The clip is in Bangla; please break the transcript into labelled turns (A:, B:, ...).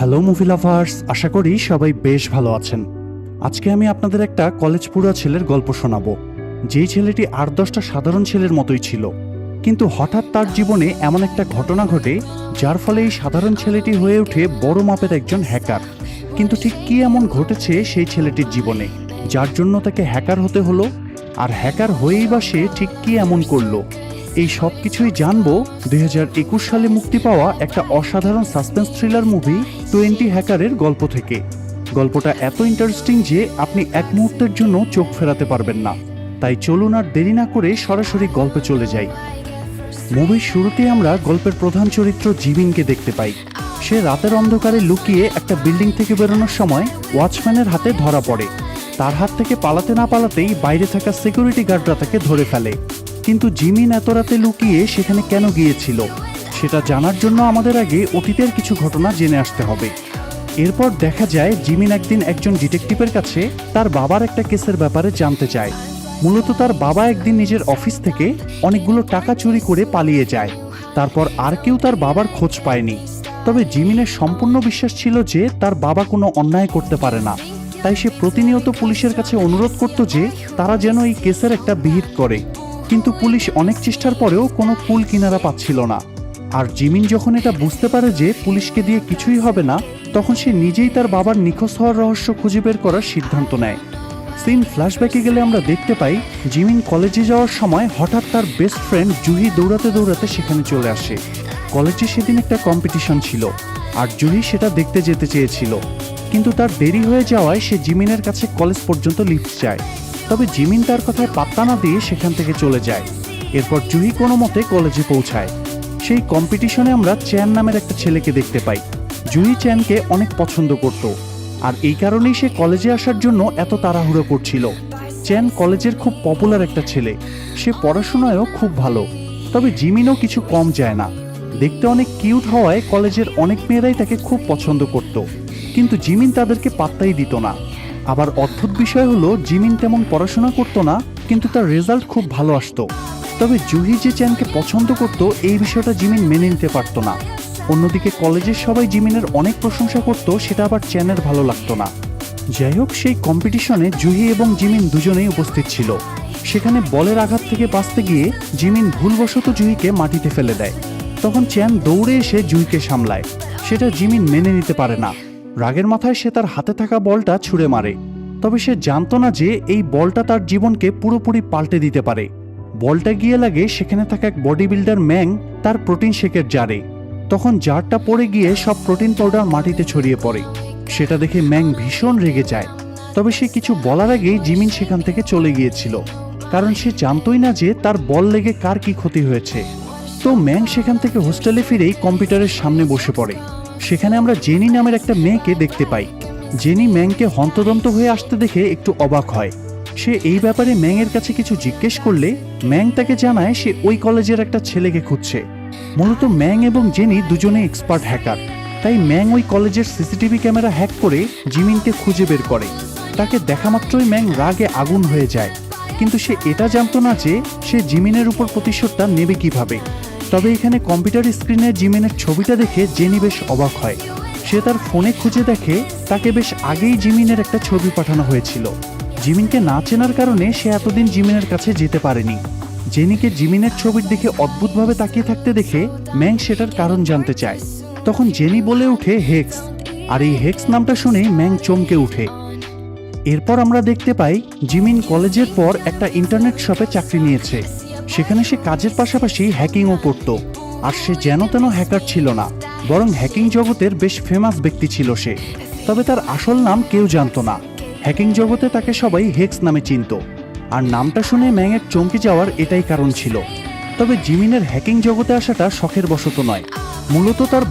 A: হ্যালো মুভি লাভার্স আশা করি সবাই বেশ ভালো আছেন। আজকে আমি আপনাদের একটা কলেজ পড়ুয়া ছেলের গল্প শোনাবো। যেই ছেলেটি আট দশটা সাধারণ ছেলের মতোই ছিল। কিন্তু হঠাৎ তার জীবনে এমন একটা ঘটনা ঘটে, যার ফলে এই সাধারণ ছেলেটি হয়ে ওঠে বড় মাপের একজন হ্যাকার কিন্তু ঠিক কি এমন ঘটেছে সেই ছেলেটির জীবনে, যার জন্য তাকে হ্যাকার হতে হলো? আর হ্যাকার হয়েই বা সে ঠিক কি এমন করল? এই সব কিছুই জানব দুই হাজার একুশ সালে মুক্তি পাওয়া একটা অসাধারণ সাসপেন্স থ্রিলার মুভি টোয়েন্টি হ্যাকারের গল্প থেকে। গল্পটা এত ইন্টারেস্টিং যে আপনি এক মুহূর্তের জন্য চোখ ফেরাতে পারবেন না। তাই চলুন আর দেরি না করে সরাসরি গল্পে চলে যাই। মুভির শুরুতে আমরা গল্পের প্রধান চরিত্র জিবিনকে দেখতে পাই। সে রাতের অন্ধকারে লুকিয়ে একটা বিল্ডিং থেকে বেরোনোর সময় ওয়াচম্যানের হাতে ধরা পড়ে। তার হাত থেকে পালাতে না পালাতেই বাইরে থাকা সিকিউরিটি গার্ডরা তাকে ধরে ফেলে। কিন্তু জিমিন এত রাতে লুকিয়ে সেখানে কেন গিয়েছিল? সেটা জানার জন্য আমাদের আগে অতীতের কিছু ঘটনা জেনে আসতে হবে। এরপর দেখা যায় জিমিন একদিন একজন ডিটেকটিভের কাছে তার বাবার একটা কেসের ব্যাপারে জানতে চায়। মূলত তার বাবা একদিন নিজের অফিস থেকে অনেকগুলো টাকা চুরি করে পালিয়ে যায়। তারপর আর কেউ তার বাবার খোঁজ পায়নি। তবে জিমিনের সম্পূর্ণ বিশ্বাস ছিল যে তার বাবা কোনো অন্যায় করতে পারে না। তাই সে প্রতিনিয়ত পুলিশের কাছে অনুরোধ করত যে তারা যেন এই কেসের একটা বিহিত করে। কিন্তু পুলিশ অনেক চেষ্টার পরেও কোনো কুল কিনারা পাচ্ছিল না। আর জিমিন যখন এটা বুঝতে পারে যে পুলিশকে দিয়ে কিছুই হবে না, তখন সে নিজেই তার বাবার নিখোঁজ হওয়ার রহস্য খুঁজে বের করার সিদ্ধান্ত নেয়। সিন ফ্ল্যাশব্যাকে গেলে আমরা দেখতে পাই, জিমিন কলেজে যাওয়ার সময় হঠাৎ তার বেস্ট ফ্রেন্ড জুহি দৌড়াতে দৌড়াতে সেখানে চলে আসে। কলেজে সেদিন একটা কম্পিটিশন ছিল, আর জুহি সেটা দেখতে যেতে চেয়েছিল। কিন্তু তার দেরি হয়ে যাওয়ায় সে জিমিনের কাছে কলেজ পর্যন্ত লিফট যায় তবে জিমিন তার কথায় পাত্তা না দিয়ে সেখান থেকে চলে যায়। এরপর জুহি কোনো মতে কলেজে পৌঁছায়। সেই কম্পিটিশনে আমরা চ্যান নামের একটা ছেলেকে দেখতে পাই। জুহি চ্যানকে অনেক পছন্দ করত। আর এই কারণেই সে কলেজে আসার জন্য এত তাড়াহুড়ো করছিল। চ্যান কলেজের খুব পপুলার একটা ছেলে। সে পড়াশোনায়ও খুব ভালো। তবে জিমিনও কিছু কম যায় না। দেখতে অনেক কিউট হওয়ায় কলেজের অনেক মেয়েরাই তাকে খুব পছন্দ করত। কিন্তু জিমিন তাদেরকে পাত্তাই দিত না। আবার অদ্ভুত বিষয় হলো, জিমিন তেমন পড়াশোনা করতো না, কিন্তু তার রেজাল্ট খুব ভালো আসতো। তবে জুহি যে চ্যানকে পছন্দ করত, এই বিষয়টা জিমিন মেনে নিতে পারত না। অন্যদিকে কলেজের সবাই জিমিনের অনেক প্রশংসা করত, সেটা আবার চ্যানের ভালো লাগতো না। যাই হোক, সেই কম্পিটিশনে জুহি এবং জিমিন দুজনেই উপস্থিত ছিল। সেখানে বলের আঘাত থেকে বাঁচতে গিয়ে জিমিন ভুলবশত জুহিকে মাটিতে ফেলে দেয়। তখন চ্যান দৌড়ে এসে জুহিকে সামলায়। সেটা জিমিন মেনে নিতে পারে না। রাগের মাথায় সে তার হাতে থাকা বলটা ছুঁড়ে মারে। তবে সে জানতো না যে এই বলটা তার জীবনকে পুরোপুরি পাল্টে দিতে পারে। বলটা গিয়ে লাগে সেখানে থাকা এক বডি বিল্ডার ম্যাং তার প্রোটিন শেকের জারে। তখন জারটা পড়ে গিয়ে সব প্রোটিন পাউডার মাটিতে ছড়িয়ে পড়ে। সেটা দেখে ম্যাং ভীষণ রেগে যায়। তবে সে কিছু বলার আগেই জিমিন সেখান থেকে চলে গিয়েছিল। কারণ সে জানতোই না যে তার বল লেগে কার কি ক্ষতি হয়েছে। তো ম্যাং সেখান থেকে হোস্টেলে ফিরেই কম্পিউটারের সামনে বসে পড়ে। সেখানে আমরা জেনি নামের একটা মেয়েকে দেখতে পাই। জেনি ম্যাংকে হন্তদন্ত হয়ে আসতে দেখে একটু অবাক হয়। সে এই ব্যাপারে ম্যাংয়ের কাছে কিছু জিজ্ঞেস করলে ম্যাং তাকে জানায় সে ওই কলেজের একটা ছেলেকে খুঁজছে। মূলত ম্যাং এবং জেনি দুজনে এক্সপার্ট হ্যাকার। তাই ম্যাং ওই কলেজের সিসিটিভি ক্যামেরা হ্যাক করে জিমিনকে খুঁজে বের করে। তাকে দেখা মাত্রই ম্যাং রাগে আগুন হয়ে যায়। কিন্তু সে এটা জানতো না যে সে জিমিনের উপর প্রতিশোধটা নেবে কীভাবে। তবে এখানে কম্পিউটার স্ক্রিনে জিমিনের ছবিটা দেখে জেনি বেশ অবাক হয়। সে তার ফোনে খুঁজে দেখে তাকে বেশ আগেই জিমিনের একটা ছবি পাঠানো হয়েছিল। জিমিনকে না চেনার কারণে সে এতদিন জিমিনের কাছে যেতে পারেনি। জেনিকে জিমিনের ছবির দিকে অদ্ভুতভাবে তাকিয়ে থাকতে দেখে ম্যাং সেটার কারণ জানতে চায়। তখন জেনি বলে ওঠে, হেক্স। আর এই হেক্স নামটা শুনে ম্যাং চমকে উঠে এরপর আমরা দেখতে পাই জিমিন কলেজের পর একটা ইন্টারনেট শপে চাকরি নিয়েছে। সেখানে সে কাজের পাশাপাশি হ্যাকিংও করত, আর সে যেন তেন হ্যাকার ছিল না, বরং হ্যাকিং জগতের বেশ ফেমাস ব্যক্তি ছিল সে। তবে তার আসল নাম কেউ জানত না। হ্যাকিং জগতে তাকে সবাই হেক্স নামে চিনত, আর নামটা শুনে ম্যাংয়ের চমকে যাওয়ার এটাই কারণ ছিল। তবে জিমিনের হ্যাকিং জগতে আসাটা শখের বশত নয়, মূলত তার